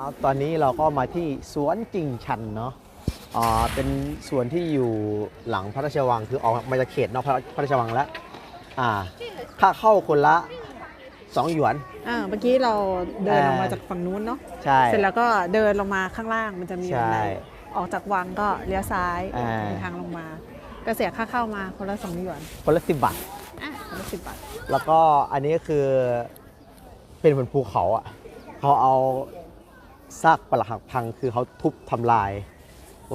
ครับตอนนี้เราก็มาที่สวนจิงชันเนาะอ่าเป็นสวนที่อยู่หลังพระราชวังคือออกมาจากเขตนอกพระพระราชวังแล้วอ่าค่าเข้าคนละ 2 หยวนอ่าเมื่อกี้เราเดินอ่าออกมาจากฝั่งนู้นเนาะใช่เสร็จแล้วก็เดินลงมาข้างล่างมันจะมีใช่บันไดออกจากวังก็เลี้ยวซ้ายอ่าเป็นทางลงมาก็เสียค่าเข้ามาคนละสองหยวนคนละสิบบาทอะคนละสิบบาทแล้วก็อันนี้คือเป็นเหมือนภูเขาอะเขาเอา ซากปรักหักพังคือเขาทุบทำลาย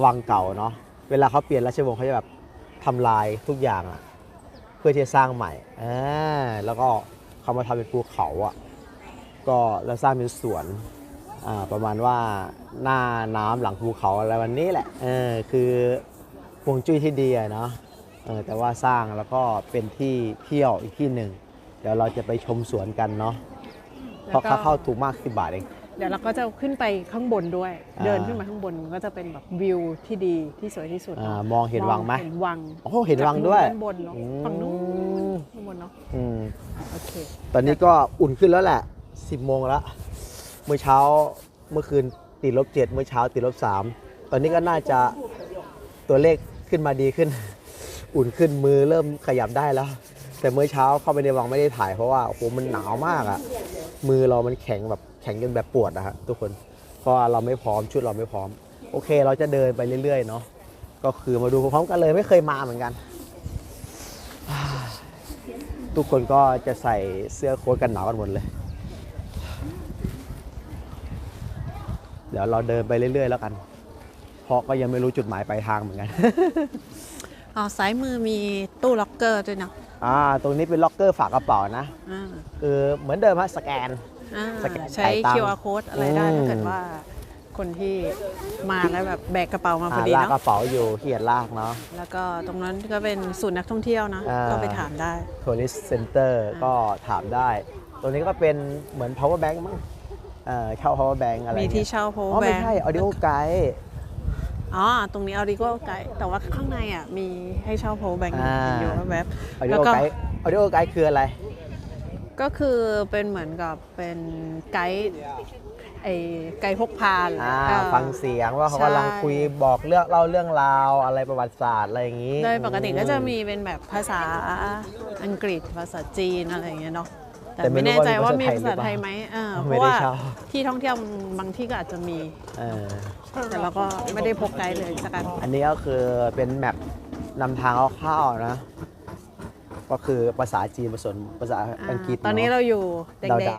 วังเก่าเนาะเวลาเขาเปลี่ยนราชวงศ์เขาจะแบบทำลายทุกอย่างอะเพื่อที่จะสร้างใหม่อ่าแล้วก็เขามาทำเป็นภูเขาอะก็แล้วสร้างเป็นสวนอ่าประมาณว่าหน้าน้ำหลังภูเขาอะไรวันนี้แหละเออคือฮวงจุ้ยที่ดีอะเนาะเออแต่ว่าสร้างแล้วก็เป็นที่เที่ยวอีกที่หนึ่งเดี๋ยวเราจะไปชมสวนกันเนาะเพราะค่าเข้าถูกมากสิบบาทเอง เดี๋ยวเราก็จะขึ้นไปข้างบนด้วยอ่าเดินขึ้นมาข้างบนก็จะเป็นแบบวิวที่ดีที่สวยที่สุดอ่าเนาะมองเห็นวังไหมเห็นวังโอ้เห็นวังด้วยจากด้านบนเนาะฝั่งนู้นอืมข้างบนเนาะอืมโอเคตอนนี้ก็อุ่นขึ้นแล้วแหละ10โมงแล้วเมื่อเช้าเมื่อคืนติดลบเจ็ดเมื่อเช้าติดลบสามตอนนี้ก็น่าจะตัวเลขขึ้นมาดีขึ้น อุ่นขึ้นมือเริ่มขยับได้แล้ว แต่เมื่อเช้าเข้าไปในวังไม่ได้ถ่ายเพราะว่าโอ้โหมันหนาวมากอะ มือเรามันแข็งแบบแข็งจนแบบปวดอะฮะทุกคนเพราะเราไม่พร้อมชุดเราไม่พร้อม โอเค เราจะเดินไปเรื่อยๆเนาะก็คือมาดูพร้อมกันเลยไม่เคยมาเหมือนกัน ทุกคนก็จะใส่เสื้อโค้ทกันหนาวกันหมดเลย เดี๋ยวเราเดินไปเรื่อยๆ แล้วกัน เพราะก็ยังไม่รู้จุดหมายปลายทางเหมือนกันอ๋อซ้ายมือมีตู้ล็อกเกอร์ด้วยเนาะ อ่าตรงนี้เป็นล็อกเกอร์ฝากกระเป๋านะ อ่าคือเหมือนเดิมฮะสแกน อ่าสแกนใช้ จ่ายตังค์ QR code อะไรได้อืม ถ้าเกิดว่าคนที่มาแล้วแบบแบกกระเป๋ามาพออ่าดีลากกเนาะระเป๋าอยู่เขียนลากเนาะ แล้วก็ตรงนั้นก็เป็นศูนย์นักท่องเที่ยวนะ อ่า ก็ไปถามได้ tourist center ก็ถามได้ ตรงนี้ก็เป็นเหมือน power bank มั้งเอ่อเช่า power bank อะไรมีงี้ยที่เช่าโพอ๋อแบไม่งใช่ audio guide อ๋อ ตรงนี้เอาดีก็ไกด์แต่ว่าข้างในอะมีให้เช่าโพแบงอ่า อยู่แวบๆ audio แล้วก็ guide audio guide คืออะไร ก็คือเป็นเหมือนกับเป็นไกด์ไอ้ไกด์พกพาแหละอ่า เออ ฟังเสียงว่าเขาใช่ กำลังคุยบอกเรื่องเล่าเรื่องราวอะไรประวัติศาสตร์อะไรอย่างนี้โดยปกติก็จะมีอืเป็นแบบภาษาอังกฤษภาษาจีนอะไรอย่างเงี้ยเนาะ แต่แต่ไม่ไม่รู้แน่ใจว่าว่ามีมีภาภาษาษาไทไทยยไหไหมมเออไม่เพราะได้ว่าเช่าที่ท่องเที่ยวบางที่ก็อาจจะมีเออแต่เราก็ไม่ได้พกไกด์เลยสักอันอันนี้ก็คือเป็นแมปนำทางคร่าวๆนะ ก็คือภาษาจีนผสมภาษาอังกฤษตอนนี้ะเราอยู่แดดาวงดาว